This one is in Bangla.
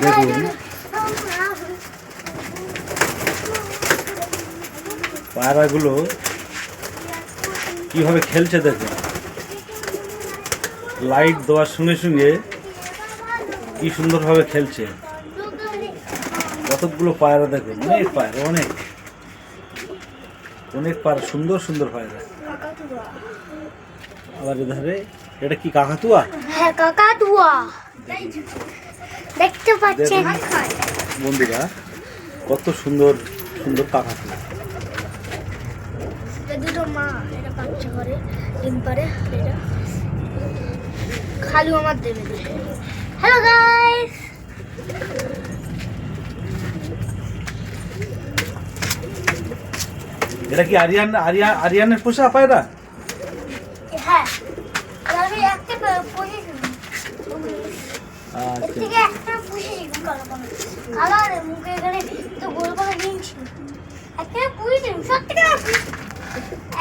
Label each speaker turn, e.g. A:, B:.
A: দেখুন পায়রাগুলো কীভাবে খেলছে দেখুন লাইট দেওয়ার সঙ্গে সঙ্গে কি সুন্দরভাবে খেলছে। কতগুলো পায়রা দেখুন অনেক পায়রা অনেক। অনেক পায়রা সুন্দর সুন্দর পায়রা। আবার এধারে এটা কি কাকাতুয়া?
B: হ্যাঁ কাকাতুয়া।
A: বন্ধুরা কত সুন্দর সুন্দর কাকাতুয়া
B: এটা দুটো মা এটা বাচ্চা করে ডিম পারে এটা খালু আমার দেবে হ্যালো গাইস
A: এটা কি আরিয়ান আরিয়ান আরিয়ানের পোষা পায়রা?
B: হ্যাঁ। আমি একটা পজিশন এর
A: সব
B: থেকে